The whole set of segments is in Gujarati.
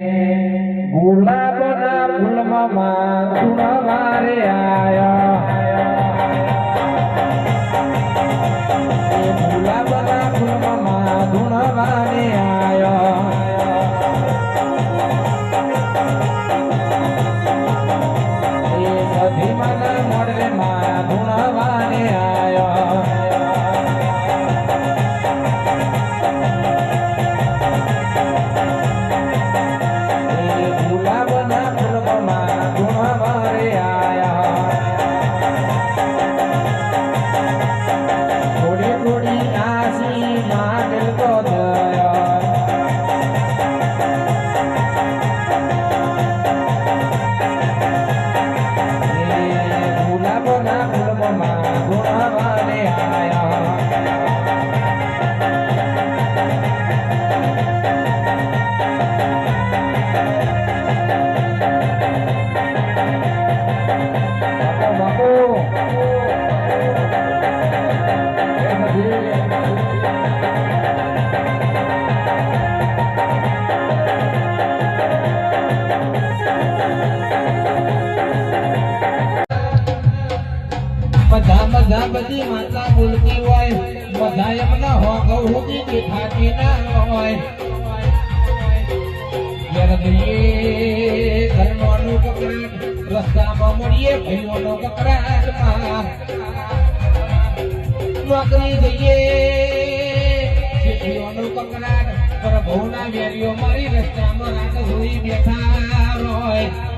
ગુલાબના ફૂલમાં સુનવારે આયા. બધા માતા બોલતી હોય, બધા એમના હો ગૌહુદી દેખાતી ના હોય. દઈએ કકડાટ રસ્તામાં મળીએ, ભાઈઓનો કકડાટમાં નોકરી જઈએ શેઠીઓનો કકડાટ પ્રભુના વેરીઓ મારી રસ્તામાં રાત બેઠા હોય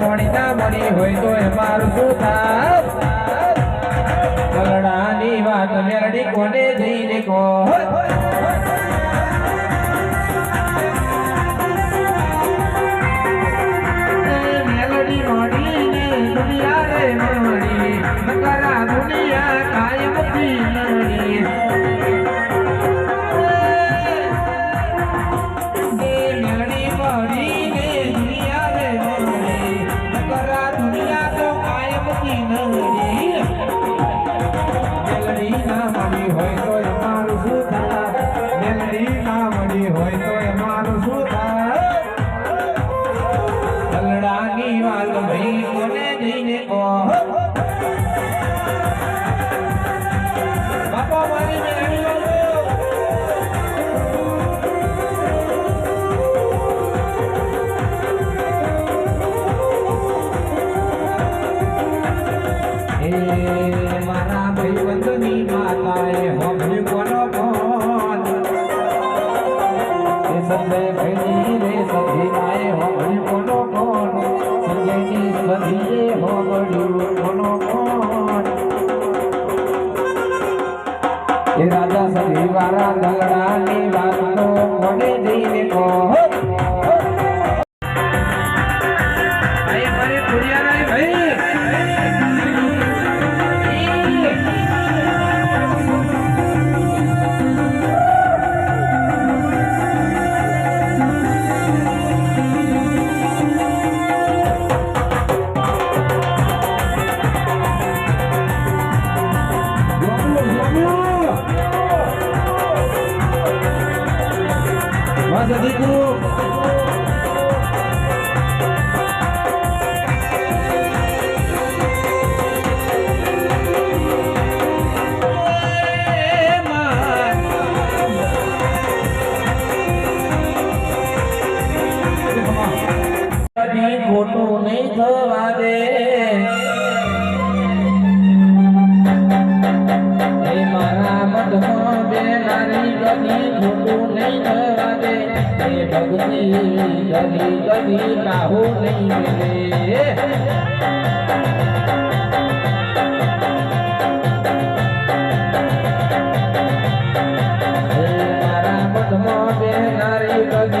બ્રહ્મણી ના મળી હોય તો એ મારું શું થાય કલડાની વાત મેરડી કોને જઈને કહો? સંજય ભાઈની રે સધી માએ હોભળ્યું કોનો ફોન સંજયની સધીએ એ રાજા સધી વાળા દલડાની વાતો મને જઈને કહો. વાહ દીકરો કદી ખોટું નહીં થવા દે મારા મધમાં બે નારી કદી ખોટું નહીં થવા દે એ ભક્તિ કદી કદી કાહુ નહીં મિલે.